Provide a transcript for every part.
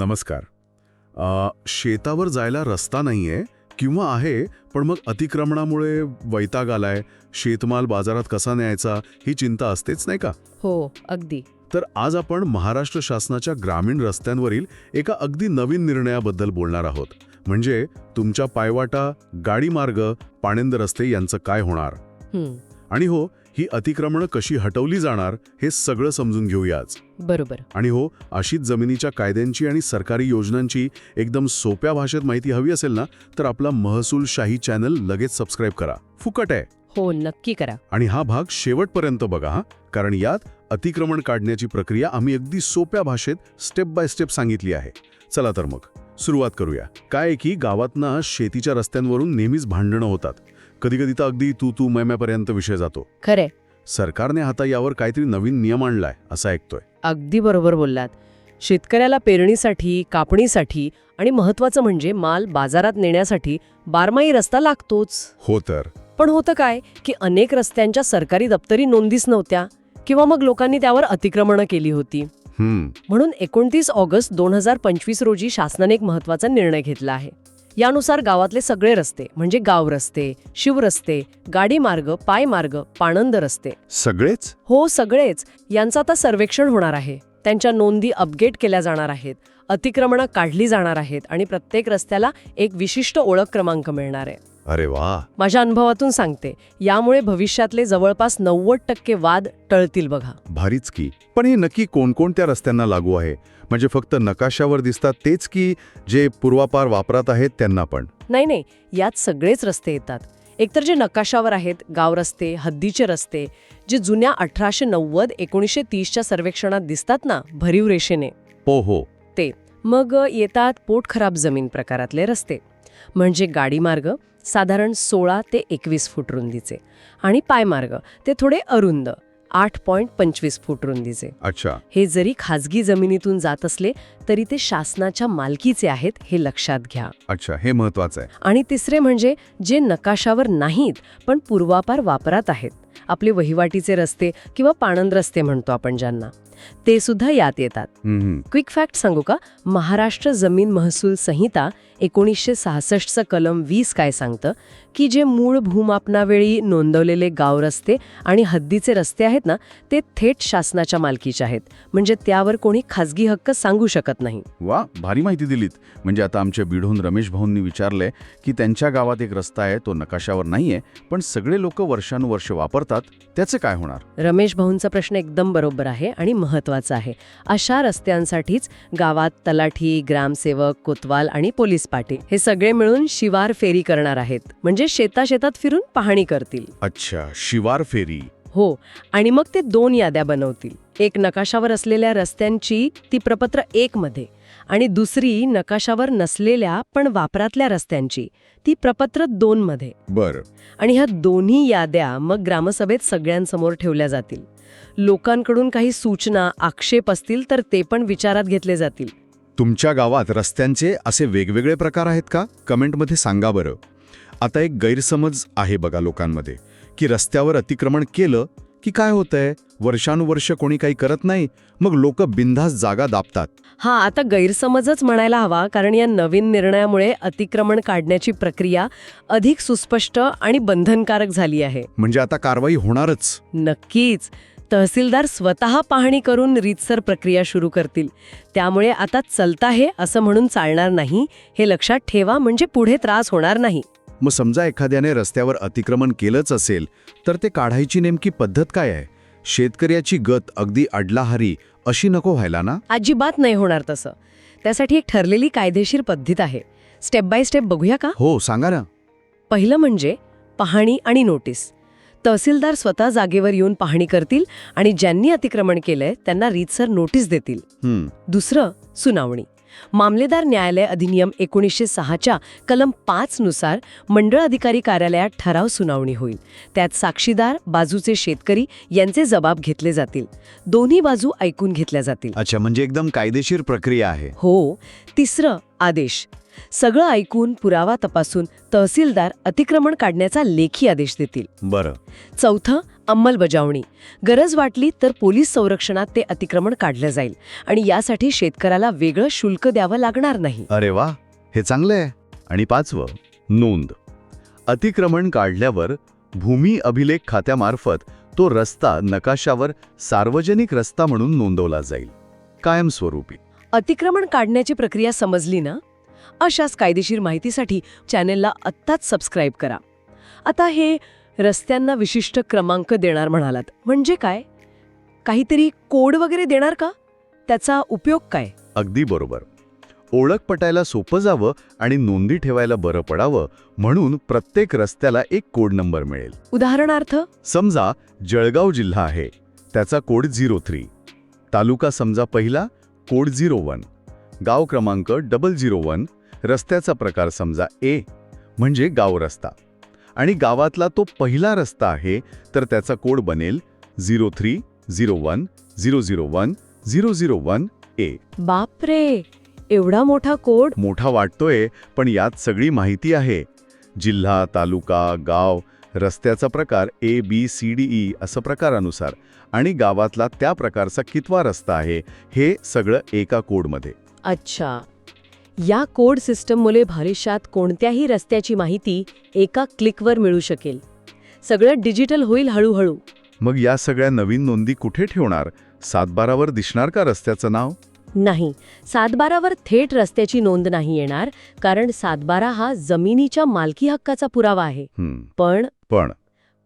नमस्कार. शेतावर जायला रस्ता नाहीये किंवा आहे पण मग अतिक्रमणामुळे वैताग आलाय शेतमाल बाजारात कसा न्यायचा ही चिंता असतेच नाही का? हो अगदी. तर आज आपण महाराष्ट्र शासनाच्या ग्रामीण रस्त्यांवरील एका अगदी नवीन निर्णयाबद्दल बोलणार आहोत. म्हणजे तुमच्या पायवाटा गाडीमार्ग पाणंद रस्ते यांचं काय होणार? आणि हो ही अतिक्रमणं कशी हटवली जाणार हे सगळं समजून घेऊया आज बरोबर. आणि हो अशीच जमिनीच्या कायद्यांची आणि सरकारी योजनांची एकदम सोप्या भाषेत माहिती हवी असेल ना तर आपला महसूल शाही चॅनल लगेच सबस्क्राईब करा. फुकट आहे. हो नक्की करा. आणि हा भाग शेवटपर्यंत बघा हा. कारण यात अतिक्रमण काढण्याची प्रक्रिया आम्ही अगदी सोप्या भाषेत स्टेप बाय स्टेप सांगितली आहे. चला तर मग सुरुवात करूया. काय की गावातना शेतीच्या रस्त्यांवरून नेहमीच भांडणं होतात. कधीकधी तर अगदी तू तू मैम्यापर्यंत विषय जातो. खरे सरकारने आता यावर काहीतरी नवीन नियम आणलाय असं ऐकतोय. अगदी बरोबर बोललात. शेतकऱ्याला पेरणीसाठी कापणीसाठी आणि महत्वाचं म्हणजे माल बाजारात नेण्यासाठी बारमाही रस्ता लागतोच. हो तर. पण होतं काय की अनेक रस्त्यांच्या सरकारी दप्तरी नोंदीच नव्हत्या किंवा मग लोकांनी त्यावर अतिक्रमणं केली होती. म्हणून एकोणतीस ऑगस्ट दोन हजार पंचवीस रोजी शासनाने एक महत्त्वाचा निर्णय घेतला आहे. यानुसार गावातले सगळे रस्ते म्हणजे गाव रस्ते शिवरस्ते गाडीमार्ग पायमार्ग पाणंद रस्ते. सगळेच? हो सगळेच. यांचं आता सर्वेक्षण होणार आहे. त्यांच्या नोंदी अपडेट केल्या जाणार आहेत. अतिक्रमणं काढली जाणार आहेत आणि प्रत्येक रस्त्याला एक विशिष्ट ओळख क्रमांक मिळणार आहे. अरे वा! माझ्या अनुभवातून सांगते. यामुळे भविष्यातले जवळपास नव्वद टक्के वाद टळतील बघा. भारीच की. पण हे नक्की कोणकोणत्या रस्त्यांना लागू आहे? म्हणजे फक्त नकाशावर दिसतात तेच की जे पूर्वापार वापरात आहेत त्यांना पण. नाही नाही यात सगळेच रस्ते येतात. एकतर जे नकाशावर आहेत गाव रस्ते हद्दीचे रस्ते जे जुन्या अठराशे नव्वद एकोणीसशे तीसच्या सर्वेक्षणात दिसतात ना भरीव रेषेने. हो हो. मग अ, येतात पोट खराब जमीन प्रकारातले रस्ते. म्हणजे गाडीमार्ग साधारण सोळा ते एकवीस फूट रुंदीचे. आणि पायमार्ग ते थोडे अरुंद. आठ पॉईंट पंचवीस फूट रुंदीचे. अच्छा. हे जरी खाजगी जमिनीतून जात असले तरी ते शासनाच्या मालकीचे आहेत हे लक्षात घ्या. अच्छा हे महत्वाचं आहे. आणि तिसरे म्हणजे जे नकाशावर नाहीत पण पूर्वापार वापरात आहेत. आपले वहिवाटीचे रस्ते किंवा पाणंद रस्ते म्हणतो आपण ज्यांना ते सुद्धा यात येतात. क्विक फॅक्ट सांगू का? महाराष्ट्र जमीन महसूल संहिता एकोणीसशे सहासष्टचं कलम वीस काय सांगतं? की जे मूळ भूमापनावेळी नोंदवलेले गाव रस्ते आणि हद्दीचे रस्ते आहेत ना ते थेट शासनाच्या मालकीचे आहेत. म्हणजे त्यावर कोणी खाजगी हक्क सांगू शकत नाही. वा भारी माहिती दिलीत. म्हणजे आता आमच्या बिढून रमेश भाऊंनी विचारलंय की त्यांच्या गावात एक रस्ता आहे तो नकाशावर नाहीये पण सगळे लोक वर्षानुवर्ष वापरतात त्याचे काय होणार? रमेश भाऊंचा प्रश्न एकदम बरोबर आहे आणि महत्त्वाचा आहे. अशा रस्त्यांसाठीच गावात तलाठी ग्रामसेवक कोतवाल आणि पोलीस पाटील हे सगळे मिळून शिवार फेरी करणार आहेत. म्हणजे शेताशेतात फिरून पाहणी करतील. अच्छा शिवार फेरी. हो आणि मग ते दोन याद्या बनवतील. एक नकाशावर असलेल्या रस्त्यांची ती प्रपत्र एक मध्ये आणि दुसरी नकाशावर नसलेल्या पण वापरातल्या रस्त्यांची ती प्रपत्र दोन मध्ये. बर. आणि ह्या दोन्ही याद्या मग ग्रामसभेत सगळ्यांसमोर ठेवल्या जातील. लोकांकडून काही सूचना आक्षेप असतील तर ते पण विचारात घेतले जातील. तुमच्या गावात रस्त्यांचे असे वेगवेगळे प्रकार आहेत का? कमेंटमध्ये सांगा बरं. आता एक गैरसमज आहे बघा लोकांमध्ये. की रस्त्यावर अतिक्रमण केलं की काय होतंय? वर्षानुवर्ष कोणी काही करत नाही मग लोक बिनधास्त जागा दाबतात. हा आता गैरसमजच म्हणायला हवा कारण या नवीन निर्णयामुळे अतिक्रमण काढण्याची प्रक्रिया अधिक सुस्पष्ट आणि बंधनकारक झाली आहे. म्हणजे आता कारवाई होणारच. नक्कीच. तहसीलदार स्वतः पाहणी करून रीतसर प्रक्रिया सुरू करतील. त्यामुळे आता चलता हे असं म्हणून चालणार नाही हे लक्षात ठेवा म्हणजे पुढे त्रास होणार नाही. मग समजा एखाद्याने रस्त्यावर अतिक्रमण केलंच असेल तर ते काढायची नेमकी पद्धत काय आहे? शेतकऱ्याची गत अगदी अडलाहारी अशी नको व्हायला ना? अजिबात नाही होणार तसं. त्यासाठी एक ठरलेली कायदेशीर पद्धत आहे. स्टेप बाय स्टेप बघूया का? हो सांगा ना. पहिलं म्हणजे पाहणी आणि नोटीस. तहसीलदार स्वतः जागेवर येऊन पाहणी करतील आणि ज्यांनी अतिक्रमण केलंय त्यांना रीतसर नोटीस देतील. दुसरं सुनावणी. मामलेदार न्यायालय अधिनियम एकोणीसशे सहाच्या कलम पाच नुसार मंडळ अधिकारी कार्यालयात ठराव सुनावणी होईल. त्यात साक्षीदार बाजूचे शेतकरी यांचे जबाब घेतले जातील. दोन्ही बाजू ऐकून घेतल्या जातील. अच्छा म्हणजे एकदम कायदेशीर प्रक्रिया आहे. हो. तिसरं आदेश. सगळं ऐकून पुरावा तपासून तहसीलदार अतिक्रमण काढण्याचा लेखी आदेश देतील. बरं. चौथं अंमलबजावणी. गरज वाटली तर पोलीस संरक्षणात ते अतिक्रमण काढलं जाईल आणि यासाठी शेतकऱ्याला वेगळं शुल्क द्यावं लागणार नाही. अरे वा हे चांगलं आहे. आणि पाचवं नोंद. अतिक्रमण काढल्यावर भूमी अभिलेख खात्यामार्फत तो रस्ता नकाशावर सार्वजनिक रस्ता म्हणून नोंदवला जाईल. कायमस्वरूपी. अतिक्रमण काढण्याची प्रक्रिया समजली ना? अशाच कायदेशीर माहितीसाठी चॅनेलला आत्ताच सबस्क्राईब करा. आता हे रस्त्यांना विशिष्ट क्रमांक देणार म्हणालात. म्हणजे काय? काहीतरी कोड वगैरे देणार का? त्याचा उपयोग काय? अगदी बरोबर. ओळख पटायला सोपं जावं आणि नोंदी ठेवायला बरं पडावं म्हणून प्रत्येक रस्त्याला एक कोड नंबर मिळेल. उदाहरणार्थ? समजा जळगाव जिल्हा आहे. त्याचा कोड झिरो थ्री. तालुका समजा पहिला कोड झिरो वन. गाव क्रमांक डबल झिरो वन रस्त्याचा प्रकार समजा ए म्हणजे गाव रस्ता. आणि गावातला तो पहिला रस्ता आहे तर त्याचा कोड बनेल zero three zero one zero zero one zero zero one A. बापरे! एवढा मोठा कोड? मोठा वाटतोय पण यात सगळी माहिती आहे. जिल्हा तालुका गाव रस्त्याचा प्रकार A B C D E असं प्रकारानुसार. आणि गावातला त्या प्रकारचा कितवा रस्ता आहे हे सगळं एका कोडमध्ये. अच्छा. या कोड सिस्टममुळे भविष्यात कोणत्याही रस्त्याची माहिती एका क्लिकवर मिळू शकेल. सगळं डिजिटल होईल हळूहळू. मग या सगळ्या नवीन नोंदी कुठे ठेवणार? सातबारावर दिसणार का रस्त्याचं नाव? नाही. सातबारावर थेट रस्त्याची नोंद नाही येणार कारण सातबारा हा जमिनीच्या मालकी हक्काचा पुरावा आहे. पण पण?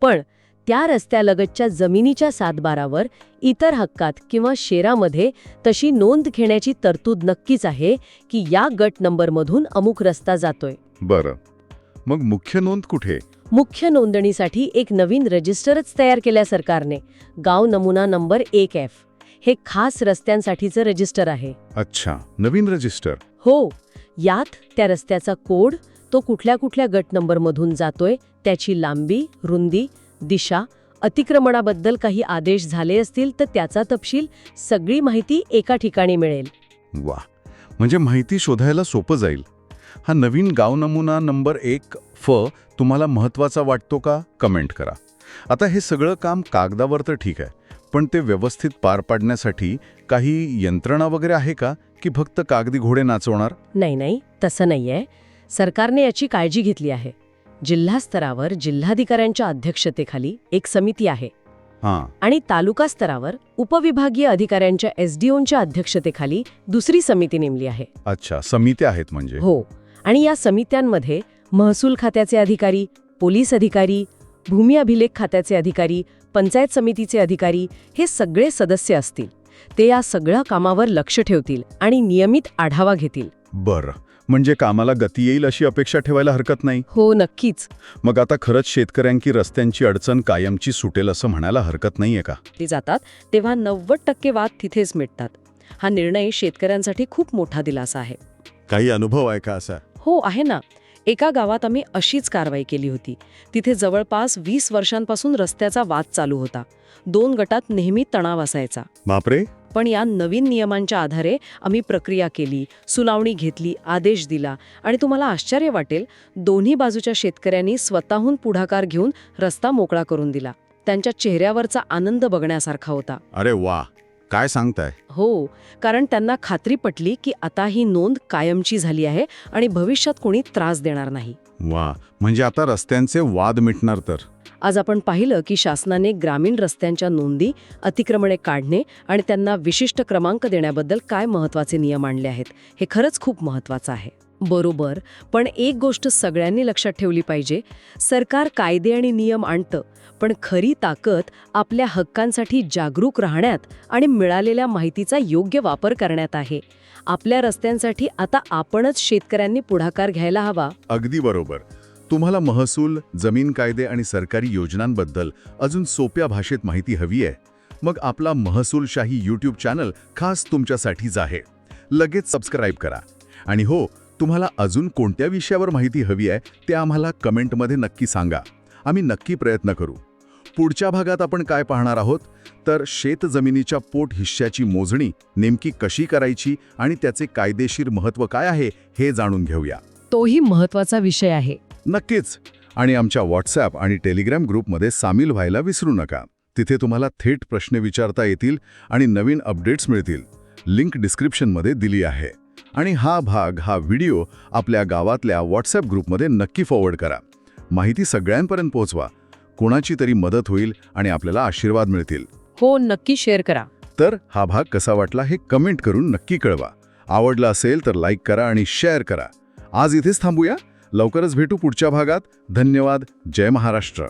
पण त्या रस्त्यालगतच्या जमिनीच्या सातबारावर इतर हक्कात किंवा शेरामध्ये तशी नोंद घेण्याची तरतूद नक्कीच आहे की या गट नंबरमधून अमुक रस्ता जातोय. बरं. मग मुख्य नोंद कुठे? मुख्य नोंदणीसाठी एक नवीन रजिस्टरच तयार केल्या सरकारने. गाव नमुना नंबर एक एफ हे खास रस्त्यांसाठीचं रजिस्टर आहे. अच्छा नवीन रजिस्टर. हो यात त्या रस्त्याचा कोड तो कुठल्या कुठल्या गट नंबरमधून जातोय त्याची लांबी रुंदी दिशा अतिक्रमणाबद्दल काही आदेश झाले असतील तर त्याचा तपशील सगळी माहिती एका ठिकाणी मिळेल. वा म्हणजे माहिती शोधायला सोपं जाईल. हा नवीन गाव नमुना नंबर एक फ तुम्हाला महत्त्वाचा वाटतो का? कमेंट करा. आता हे सगळं काम कागदावर तर ठीक आहे पण ते व्यवस्थित पार पाडण्यासाठी काही यंत्रणा वगैरे आहे का? की फक्त कागदी घोडे नाचवणार? नाही नाही तसं नाहीये. सरकारने याची काळजी घेतली आहे. जिल्हा स्तरावर जिल्हाधिकाऱ्यांच्या अध्यक्षतेखाली एक समिती आहे. हां. आणि तालुका स्तरावर उपविभागीय अधिकाऱ्यांच्या एसडीओंच्या अध्यक्षतेखाली दुसरी समिती नेमली आहे. अच्छा समित्या आहेत म्हणजे? हो. आणि या समित्यांमध्ये महसूल खात्याचे अधिकारी पोलीस अधिकारी भूमी अभिलेख खात्याचे अधिकारी पंचायत समितीचे अधिकारी हे सगळे सदस्य असतील. ते या सगळ्या कामावर लक्ष ठेवतील आणि नियमित आढावा घेतील. बरं. म्हणजे कामाला गती येईल अशी अपेक्षा ठेवायला हरकत नाही. हो नक्कीच. मग आता खरंच शेतकऱ्यांकी रस्त्यांची अडचण कायमची सुटेल असं म्हणायला हरकत नाहीये का? ते जातात तेव्हा नव्वद टक्के वाद तिथेच मिटतात. हा निर्णय शेतकऱ्यांसाठी खूप मोठा दिलासा आहे. काही अनुभव आहे का असा? हो आहे ना. एका गावात आम्ही अशीच कारवाई केली होती. तिथे जवळपास वीस वर्षांपासून रस्त्याचा वाद चालू होता. दोन गटात नेहमी तणाव असायचा. बापरे! पण या नवीन नियमांच्या आधारे आम्ही प्रक्रिया केली सुनावणी घेतली आदेश दिला. आणि तुम्हाला आश्चर्य वाटेल दोन्ही बाजूच्या शेतकऱ्यांनी स्वतःहून पुढाकार घेऊन रस्ता मोकळा करून दिला. त्यांच्या चेहऱ्यावरचा आनंद बघण्यासारखा होता. अरे वा! काय सांगताय? हो कारण त्यांना खात्री पटली की आता ही नोंद कायमची झाली आहे आणि भविष्यात कोणी त्रास देणार नाही. वा! म्हणजे आता रस्त्यांचे वाद मिटणार तर? आज आपण पाहिलं की शासनाने ग्रामीण रस्त्यांच्या नोंदी अतिक्रमणे काढणे आणि त्यांना विशिष्ट क्रमांक देण्याबद्दल काय महत्त्वाचे नियम आणले आहेत हे खरंच खूप महत्वाचं आहे. बरोबर पण एक गोष्ट सगळ्यांनी लक्षात ठेवली पाहिजे सरकार कायदे आणि नियम आणतं पण खरी ताकद आपल्या हक्कांसाठी जागरूक राहण्यात आणि मिळालेल्या माहितीचा योग्य वापर करण्यात आहे. आपल्या रस्त्यांसाठी आता आपणच शेतकऱ्यांनी पुढाकार घ्यायला हवा. अगदी बरोबर. तुम्हाला महसूल जमीन कायदे आणि सरकारी योजनांबद्दल अजून सोप्या भाषेत माहिती हवी आहे. मग आपला महसूलशाही यूट्यूब चॅनल खास तुमच्यासाठीच आहे लगेच सबस्क्राईब करा. आणि हो तुम्हाला अजून कोणत्या विषयावर माहिती हवी आहे ते आम्हाला कमेंटमध्ये नक्की सांगा. आम्ही नक्की प्रयत्न करू. पुढच्या भागात आपण काय पाहणार आहोत? तर शेतजमिनीच्या पोट हिश्श्याची मोजणी नेमकी कशी करायची आणि त्याचे कायदेशीर महत्त्व काय आहे हे जाणून घेऊया. तोही महत्त्वाचा विषय आहे. नक्कीच. आणि आमच्या व्हॉट्सॲप आणि टेलिग्राम ग्रुपमध्ये सामील व्हायला विसरू नका. तिथे तुम्हाला थेट प्रश्न विचारता येतील आणि नवीन अपडेट्स मिळतील. लिंक डिस्क्रिप्शनमध्ये दिली आहे. आणि हा भाग हा व्हिडिओ आपल्या गावातल्या व्हॉट्सॲप ग्रुपमध्ये नक्की फॉरवर्ड करा. माहिती सगळ्यांपर्यंत पोहोचवा. कोणाची तरी मदत होईल आणि आपल्याला आशीर्वाद मिळतील. हो नक्की शेअर करा. तर हा भाग कसा वाटला हे कमेंट करून नक्की कळवा. आवडला असेल तर लाईक करा आणि शेअर करा. आज इथेच थांबूया. लवकरच भेटू पुढच्या भागात. धन्यवाद. जय महाराष्ट्र.